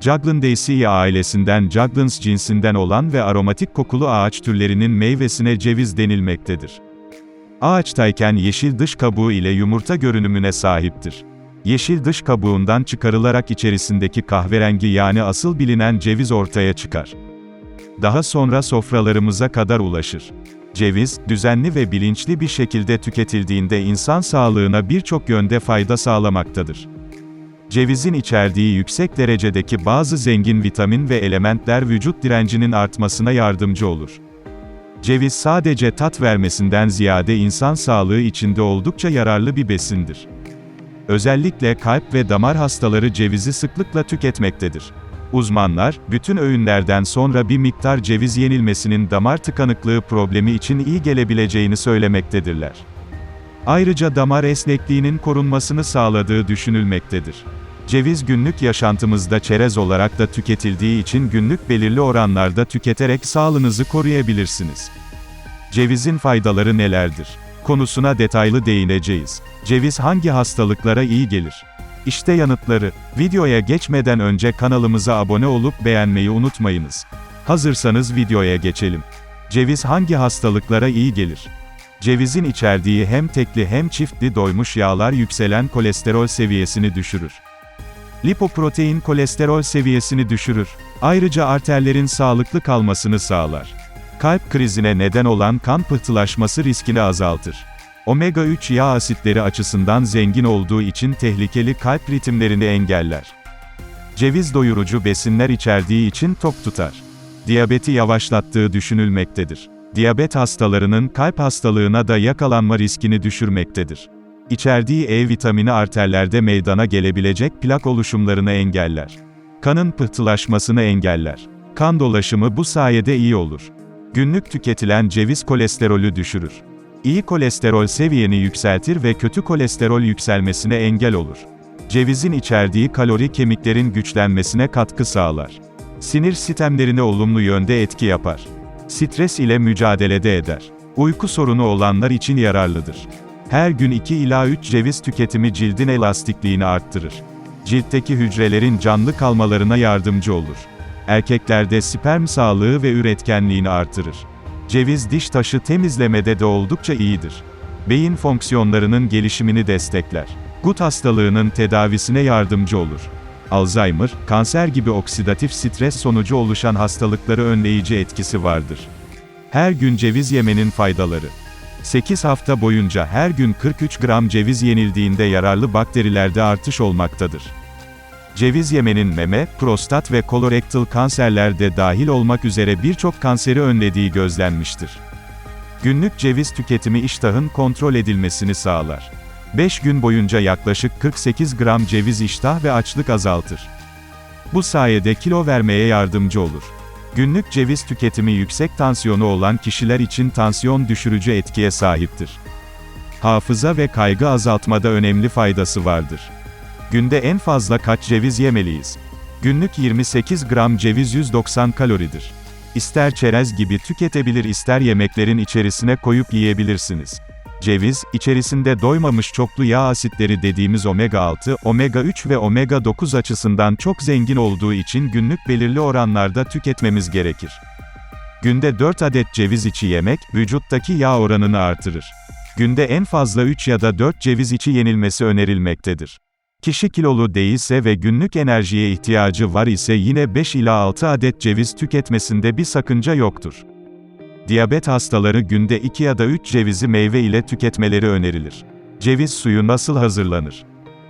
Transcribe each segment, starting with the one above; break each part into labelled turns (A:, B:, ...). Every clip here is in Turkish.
A: Juglandaceae ailesinden Juglans cinsinden olan ve aromatik kokulu ağaç türlerinin meyvesine ceviz denilmektedir. Ağaçtayken yeşil dış kabuğu ile yumurta görünümüne sahiptir. Yeşil dış kabuğundan çıkarılarak içerisindeki kahverengi yani asıl bilinen ceviz ortaya çıkar. Daha sonra sofralarımıza kadar ulaşır. Ceviz, düzenli ve bilinçli bir şekilde tüketildiğinde insan sağlığına birçok yönde fayda sağlamaktadır. Cevizin içerdiği yüksek derecedeki bazı zengin vitamin ve elementler vücut direncinin artmasına yardımcı olur. Ceviz sadece tat vermesinden ziyade insan sağlığı içinde oldukça yararlı bir besindir. Özellikle kalp ve damar hastaları cevizi sıklıkla tüketmektedir. Uzmanlar, bütün öğünlerden sonra bir miktar ceviz yenilmesinin damar tıkanıklığı problemi için iyi gelebileceğini söylemektedirler. Ayrıca damar esnekliğinin korunmasını sağladığı düşünülmektedir. Ceviz günlük yaşantımızda çerez olarak da tüketildiği için günlük belirli oranlarda tüketerek sağlığınızı koruyabilirsiniz. Cevizin faydaları nelerdir? Konusuna detaylı değineceğiz. Ceviz hangi hastalıklara iyi gelir? İşte yanıtları. Videoya geçmeden önce kanalımıza abone olup beğenmeyi unutmayınız. Hazırsanız videoya geçelim. Ceviz hangi hastalıklara iyi gelir? Cevizin içerdiği hem tekli hem çiftli doymuş yağlar yükselen kolesterol seviyesini düşürür. Lipoprotein kolesterol seviyesini düşürür. Ayrıca arterlerin sağlıklı kalmasını sağlar. Kalp krizine neden olan kan pıhtılaşması riskini azaltır. Omega 3 yağ asitleri açısından zengin olduğu için tehlikeli kalp ritimlerini engeller. Ceviz doyurucu besinler içerdiği için tok tutar. Diyabeti yavaşlattığı düşünülmektedir. Diyabet hastalarının kalp hastalığına da yakalanma riskini düşürmektedir. İçerdiği E vitamini arterlerde meydana gelebilecek plak oluşumlarını engeller. Kanın pıhtılaşmasını engeller. Kan dolaşımı bu sayede iyi olur. Günlük tüketilen ceviz kolesterolü düşürür. İyi kolesterol seviyeni yükseltir ve kötü kolesterol yükselmesine engel olur. Cevizin içerdiği kalori kemiklerin güçlenmesine katkı sağlar. Sinir sistemlerine olumlu yönde etki yapar. Stres ile mücadelede eder. Uyku sorunu olanlar için yararlıdır. Her gün 2 ila 3 ceviz tüketimi cildin elastikliğini arttırır. Ciltteki hücrelerin canlı kalmalarına yardımcı olur. Erkeklerde sperm sağlığı ve üretkenliğini artırır. Ceviz diş taşı temizlemede de oldukça iyidir. Beyin fonksiyonlarının gelişimini destekler. Gut hastalığının tedavisine yardımcı olur. Alzheimer, kanser gibi oksidatif stres sonucu oluşan hastalıkları önleyici etkisi vardır. Her gün ceviz yemenin faydaları. 8 hafta boyunca her gün 43 gram ceviz yenildiğinde yararlı bakterilerde artış olmaktadır. Ceviz yemenin meme, prostat ve kolorektal kanserlerde dahil olmak üzere birçok kanseri önlediği gözlenmiştir. Günlük ceviz tüketimi iştahın kontrol edilmesini sağlar. 5 gün boyunca yaklaşık 48 gram ceviz iştah ve açlık azaltır. Bu sayede kilo vermeye yardımcı olur. Günlük ceviz tüketimi yüksek tansiyonu olan kişiler için tansiyon düşürücü etkiye sahiptir. Hafıza ve kaygı azaltmada önemli faydası vardır. Günde en fazla kaç ceviz yemeliyiz? Günlük 28 gram ceviz 190 kaloridir. İster çerez gibi tüketebilir ister yemeklerin içerisine koyup yiyebilirsiniz. Ceviz, içerisinde doymamış çoklu yağ asitleri dediğimiz omega 6, omega 3 ve omega 9 açısından çok zengin olduğu için günlük belirli oranlarda tüketmemiz gerekir. Günde 4 adet ceviz içi yemek, vücuttaki yağ oranını artırır. Günde en fazla 3 ya da 4 ceviz içi yenilmesi önerilmektedir. Kişi kilolu değilse ve günlük enerjiye ihtiyacı var ise yine 5 ila 6 adet ceviz tüketmesinde bir sakınca yoktur. Diyabet hastaları günde 2 ya da 3 cevizi meyve ile tüketmeleri önerilir. Ceviz suyu nasıl hazırlanır?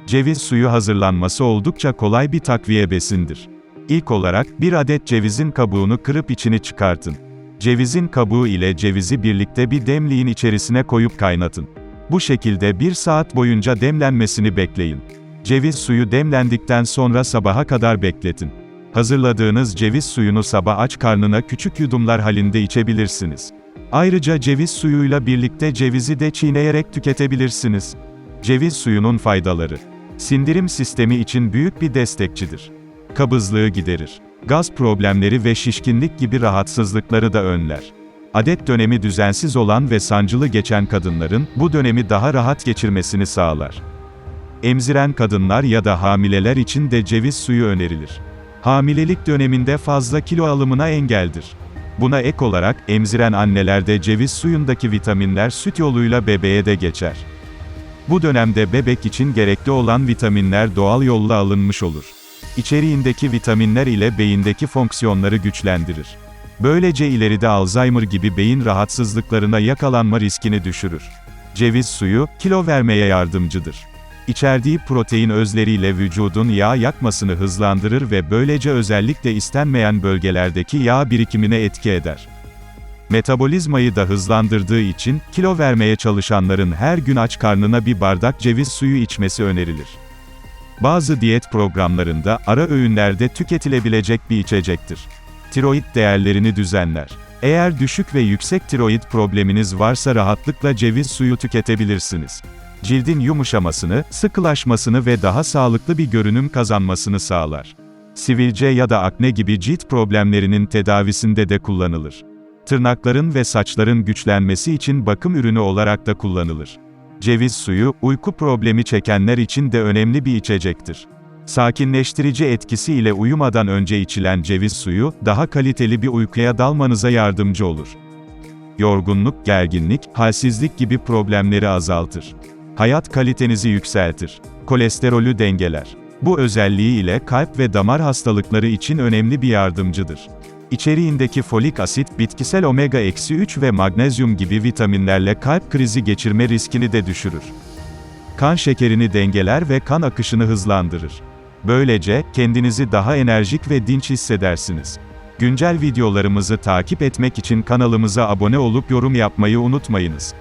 A: Ceviz suyu hazırlanması oldukça kolay bir takviye besindir. İlk olarak, bir adet cevizin kabuğunu kırıp içini çıkartın. Cevizin kabuğu ile cevizi birlikte bir demliğin içerisine koyup kaynatın. Bu şekilde bir saat boyunca demlenmesini bekleyin. Ceviz suyu demlendikten sonra sabaha kadar bekletin. Hazırladığınız ceviz suyunu sabah aç karnına küçük yudumlar halinde içebilirsiniz. Ayrıca ceviz suyuyla birlikte cevizi de çiğneyerek tüketebilirsiniz. Ceviz suyunun faydaları. Sindirim sistemi için büyük bir destekçidir. Kabızlığı giderir. Gaz problemleri ve şişkinlik gibi rahatsızlıkları da önler. Adet dönemi düzensiz olan ve sancılı geçen kadınların bu dönemi daha rahat geçirmesini sağlar. Emziren kadınlar ya da hamileler için de ceviz suyu önerilir. Hamilelik döneminde fazla kilo alımına engeldir. Buna ek olarak, emziren annelerde ceviz suyundaki vitaminler süt yoluyla bebeğe de geçer. Bu dönemde bebek için gerekli olan vitaminler doğal yolla alınmış olur. İçeriğindeki vitaminler ile beyindeki fonksiyonları güçlendirir. Böylece ileride Alzheimer gibi beyin rahatsızlıklarına yakalanma riskini düşürür. Ceviz suyu, kilo vermeye yardımcıdır. İçerdiği protein özleriyle vücudun yağ yakmasını hızlandırır ve böylece özellikle istenmeyen bölgelerdeki yağ birikimine etki eder. Metabolizmayı da hızlandırdığı için, kilo vermeye çalışanların her gün aç karnına bir bardak ceviz suyu içmesi önerilir. Bazı diyet programlarında, ara öğünlerde tüketilebilecek bir içecektir. Tiroid değerlerini düzenler. Eğer düşük ve yüksek tiroid probleminiz varsa rahatlıkla ceviz suyu tüketebilirsiniz. Cildin yumuşamasını, sıkılaşmasını ve daha sağlıklı bir görünüm kazanmasını sağlar. Sivilce ya da akne gibi cilt problemlerinin tedavisinde de kullanılır. Tırnakların ve saçların güçlenmesi için bakım ürünü olarak da kullanılır. Ceviz suyu, uyku problemi çekenler için de önemli bir içecektir. Sakinleştirici etkisi ile uyumadan önce içilen ceviz suyu, daha kaliteli bir uykuya dalmanıza yardımcı olur. Yorgunluk, gerginlik, halsizlik gibi problemleri azaltır. Hayat kalitenizi yükseltir. Kolesterolü dengeler. Bu özelliği ile kalp ve damar hastalıkları için önemli bir yardımcıdır. İçeriğindeki folik asit, bitkisel omega-3 ve magnezyum gibi vitaminlerle kalp krizi geçirme riskini de düşürür. Kan şekerini dengeler ve kan akışını hızlandırır. Böylece, kendinizi daha enerjik ve dinç hissedersiniz. Güncel videolarımızı takip etmek için kanalımıza abone olup yorum yapmayı unutmayınız.